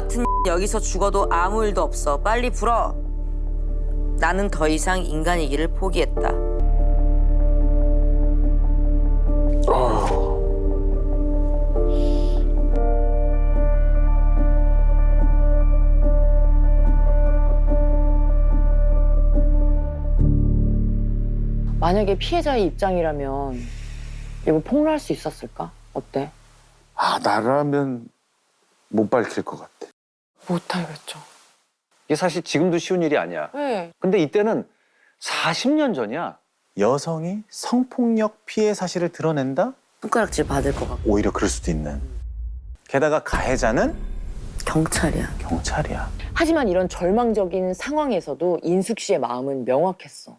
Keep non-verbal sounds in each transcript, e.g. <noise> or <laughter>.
같은 <laughs> 여기서 죽어도 아무 일도 없어. 빨리 불어. 나는 더 이상 인간이기를 포기했다. 만약에 피해자의 입장이라면 이거 폭로할 수 있었을까? 어때? 아 나라면 못 밝힐 것 같아. 못하겠죠. 이게 사실 지금도 쉬운 일이 아니야. 네. 근데 이때는 40년 전이야. 여성이 성폭력 피해 사실을 드러낸다? 손가락질 받을 것 같고. 오히려 그럴 수도 있는. 게다가 가해자는 경찰이야. 경찰이야. 하지만 이런 절망적인 상황에서도 인숙 씨의 마음은 명확했어.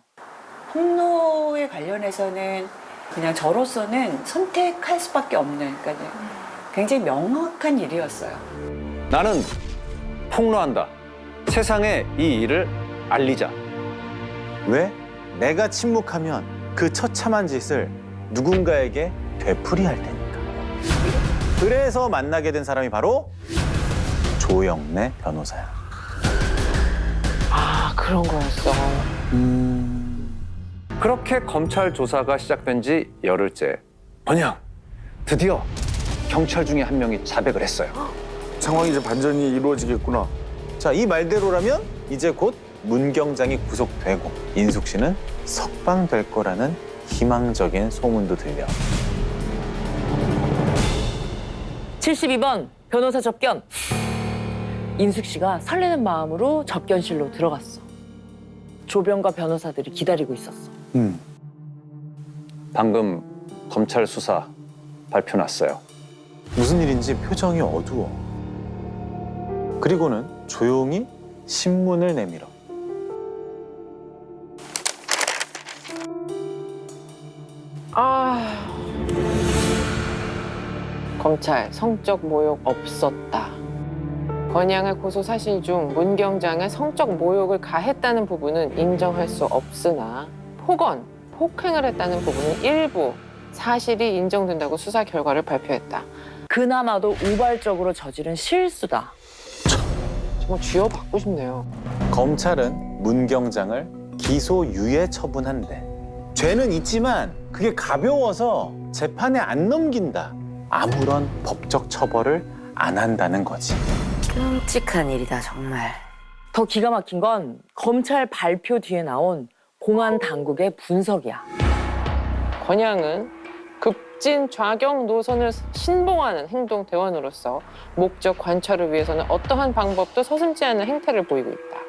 폭로에 관련해서는 그냥 저로서는 선택할 수밖에 없는 그러니까 굉장히 명확한 일이었어요. 나는 폭로한다. 세상에 이 일을 알리자. 왜? 내가 침묵하면 그 처참한 짓을 누군가에게 되풀이할 테니까. 그래서 만나게 된 사람이 바로 조영래 변호사야. 아 그런 거였어. 그렇게 검찰 조사가 시작된 지 열흘째. 번영, 드디어 경찰 중에 한 명이 자백을 했어요. 상황이 이제 반전이 이루어지겠구나. 자, 이 말대로라면 이제 곧 문경장이 구속되고 인숙 씨는 석방될 거라는 희망적인 소문도 들려. 72번 변호사 접견. 인숙 씨가 설레는 마음으로 접견실로 들어갔어. 조변과 변호사들이 기다리고 있었어. 음. 방금 검찰 수사 발표 났어요. 무슨 일인지 표정이 어두워. 그리고는 조용히 신문을 내밀어. 아. 검찰 성적 모욕 없었다. 권양의 고소 사실 중 문경장의 성적 모욕을 가했다는 부분은 인정할 수 없으나 폭언, 폭행을 했다는 부분은 일부 사실이 인정된다고 수사 결과를 발표했다. 그나마도 우발적으로 저지른 실수다. 정말 쥐어받고 싶네요. 검찰은 문경장을 기소유예 처분한대. 죄는 있지만 그게 가벼워서 재판에 안 넘긴다. 아무런 법적 처벌을 안 한다는 거지. 끔찍한 일이다 정말. 더 기가 막힌 건 검찰 발표 뒤에 나온 공안 당국의 분석이야. 권양은 급진 좌경 노선을 신봉하는 행동 대원으로서 목적 관철을 위해서는 어떠한 방법도 서슴지 않는 행태를 보이고 있다.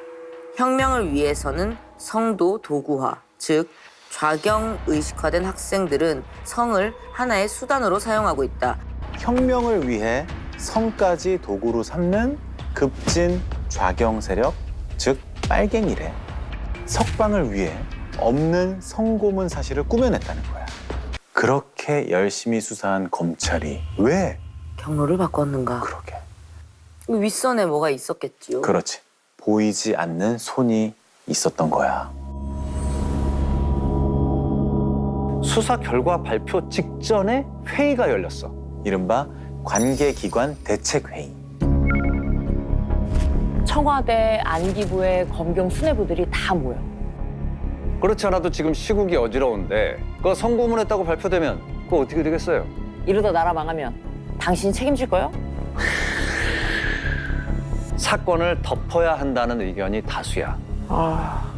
혁명을 위해서는 성도 도구화, 즉 좌경 의식화된 학생들은 성을 하나의 수단으로 사용하고 있다. 혁명을 위해 성까지 도구로 삼는 급진 좌경 세력, 즉 빨갱이래. 석방을 위해 없는 성고문 사실을 꾸며냈다는 거야. 그렇게 열심히 수사한 검찰이 왜 경로를 바꿨는가? 그러게? 윗선에 뭐가 있었겠지요. 그렇지. 보이지 않는 손이 있었던 거야. 수사 결과 발표 직전에 회의가 열렸어. 이른바 관계기관 대책회의. 청와대, 안기부의 검경 수뇌부들이 다 모여. 그렇지 않아도 지금 시국이 어지러운데 그거 성고문했다고 발표되면 그거 어떻게 되겠어요? 이러다 나라 망하면 당신이 책임질 거요? 사건을 덮어야 한다는 의견이 다수야. 아,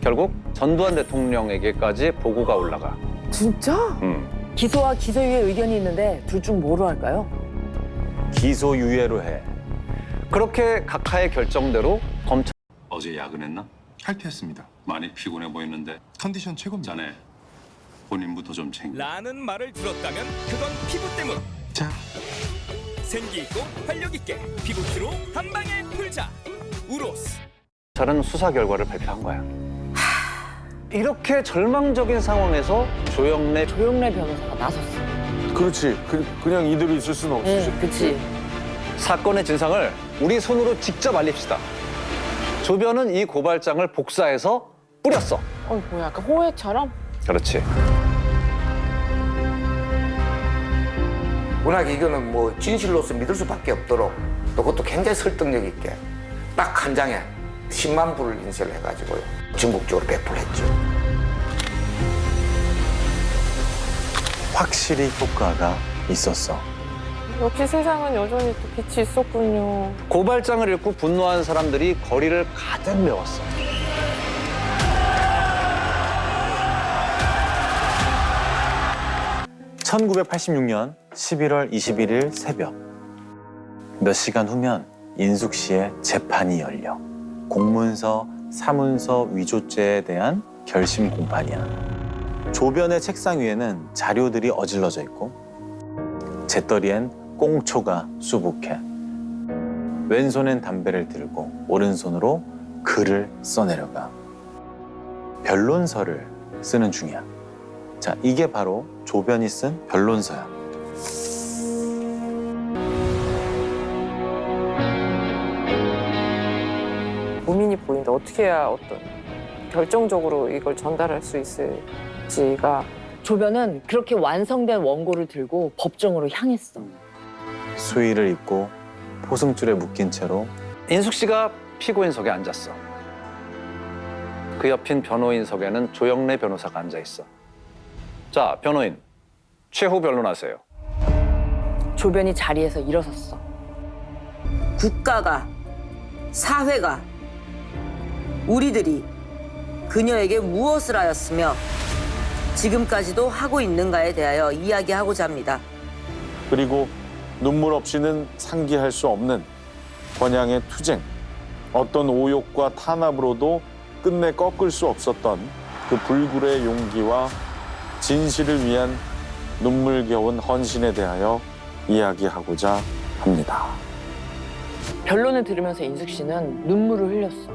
결국 전두환 대통령에게까지 보고가 올라가. 진짜? 음. 기소와 기소유예 의견이 있는데 둘 중 뭐로 할까요? 기소유예로 해. 그렇게 각하의 결정대로 검찰 어제 야근했나? 탈퇴했습니다. 많이 피곤해 보이는데 컨디션 최고입니다. 자네 본인부터 좀 챙겨. 라는 말을 들었다면 그건 피부 때문 자, 생기 있고 활력 있게 피부 키로 한 방에 풀자 우로스 검찰은 수사 결과를 발표한 거야. 이렇게 절망적인 상황에서 조영래 조영래 변호사가 나섰어. 그렇지. 그, 그냥 이대로 있을 수는 응, 그치. 사건의 진상을 우리 손으로 직접 알립시다. 조변은 이 고발장을 복사해서 뿌렸어. 어, 뭐야, 약간 호해처럼? 그렇지. 워낙 이거는 뭐 진실로서 믿을 수밖에 없도록 또 그것도 굉장히 설득력 있게 딱 한 장에 10만 불을 인쇄를 해가지고요. 전국적으로 배포를 했죠. 확실히 효과가 있었어. 역시 세상은 여전히 또 빛이 있었군요. 고발장을 읽고 분노한 사람들이 거리를 가득 메웠어. (1986년 11월 21일) 새벽 몇 시간 후면 인숙 씨의 재판이 열려 공문서 사문서 위조죄에 대한 결심 공판이야 조변의 책상 위에는 자료들이 어질러져 있고 재떨이엔 꽁초가 수북해 왼손엔 담배를 들고 오른손으로 글을 써내려가 변론서를 쓰는 중이야 자, 이게 바로 조변이 쓴 변론서야. 고민이 보인다. 어떻게 해야 어떤 결정적으로 이걸 전달할 수 있을지가 조변은 그렇게 완성된 원고를 들고 법정으로 향했어. 수의를 입고 포승줄에 묶인 채로 인숙 씨가 피고인석에 앉았어. 그 옆인 변호인석에는 조영래 변호사가 앉아 있어. 자, 변호인 최후 변론하세요. 조변이 자리에서 일어섰어. 국가가 사회가 우리들이 그녀에게 무엇을 하였으며 지금까지도 하고 있는가에 대하여 이야기하고자 합니다. 그리고 눈물 없이는 상기할 수 없는 권양의 투쟁, 어떤 오욕과 탄압으로도 끝내 꺾을 수 없었던 그 불굴의 용기와 진실을 위한 눈물겨운 헌신에 대하여 이야기하고자 합니다. 변론을 들으면서 인숙 씨는 눈물을 흘렸어.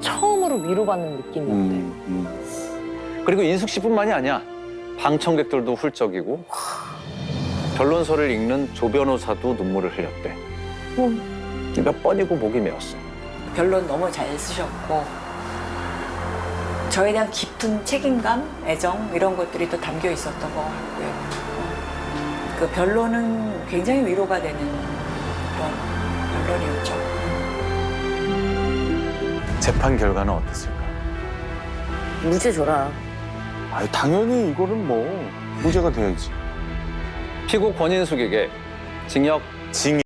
처음으로 위로받는 느낌이었대. 그리고 인숙 씨뿐만이 아니야. 방청객들도 훌쩍이고 변론서를 읽는 조 변호사도 눈물을 흘렸대. 몇 번이고 목이 메었어. 변론 너무 잘 쓰셨고 저에 대한 깊은 책임감, 애정 이런 것들이 또 담겨 있었던 것 같고요. 어, 그 변론은 굉장히 위로가 되는 그런 변론이었죠. 재판 결과는 어땠을까? 무죄 줘라. 아, 당연히 이거는 뭐 무죄가 돼야지. 피고 권인숙에게 징역 징